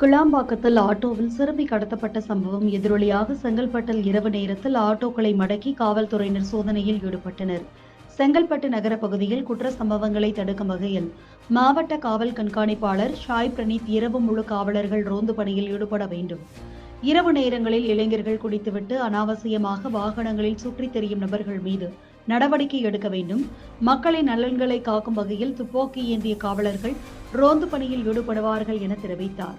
கிளாம்பாக்கத்தில் ஆட்டோவில் சிறுமி கடத்தப்பட்ட சம்பவம் எதிரொலியாக செங்கல்பட்டில் இரவு நேரத்தில் ஆட்டோக்களை மடக்கி காவல்துறையினர் சோதனையில் ஈடுபட்டனர். செங்கல்பட்டு நகர பகுதியில் குற்ற சம்பவங்களை தடுக்கும் வகையில் மாவட்ட காவல் கண்காணிப்பாளர் ஷாய் பிரணீத் இரவு முழு காவலர்கள் ரோந்து பணியில் ஈடுபட வேண்டும். இரவு நேரங்களில் இளைஞர்கள் குடித்துவிட்டு அனாவசியமாக வாகனங்களில் சுற்றித் தெரியும் நபர்கள் மீது நடவடிக்கை எடுக்க வேண்டும். மக்களின் நலன்களை காக்கும் வகையில் துப்பாக்கி ஏந்திய காவலர்கள் ரோந்து பணியில் ஈடுபடுவார்கள் என தெரிவித்தார்.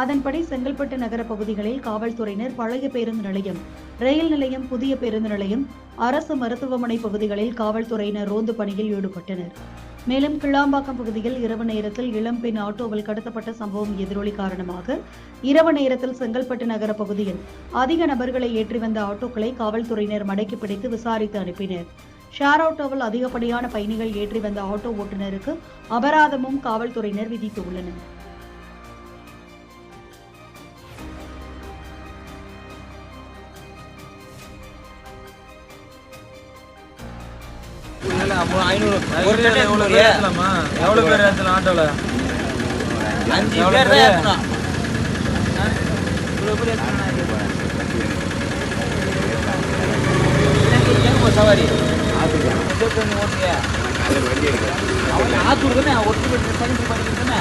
அதன்படி செங்கல்பட்டு நகர பகுதிகளில் காவல்துறையினர் பழைய பேருந்து நிலையம் ரயில் நிலையம் புதிய பேருந்து நிலையம் அரசு மருத்துவமனை பகுதிகளில் காவல்துறையினர் ரோந்து பணியில் ஈடுபட்டனர். மேலும் கிளாம்பாக்கம் பகுதியில் இரவு நேரத்தில் இளம்பெண் ஆட்டோவில் கடத்தப்பட்ட சம்பவம் எதிரொலி காரணமாக இரவு நேரத்தில் செங்கல்பட்டு நகர பகுதியில் அதிக நபர்களை ஏற்றி வந்த ஆட்டோக்களை காவல்துறையினர் மடக்கி பிடித்து விசாரித்து அனுப்பினர். ஷேர் ஆட்டோவில் அதிகப்படியான பயணிகள் ஏற்றி வந்த ஆட்டோ ஓட்டுநருக்கு அபராதமும் காவல்துறையினர் விதித்துள்ளனர் ஐநூறு ஒரு பேர் ஏத்தலாமா? எவ்வளவு பேர் ஏத்தலாம் ஆட்டோல? அஞ்சு பேர் தான் போ சவாரி? தானே ஓட்டுங்க ஆத்தூர் தானே ஒட்டு பண்ணிட்டு தானே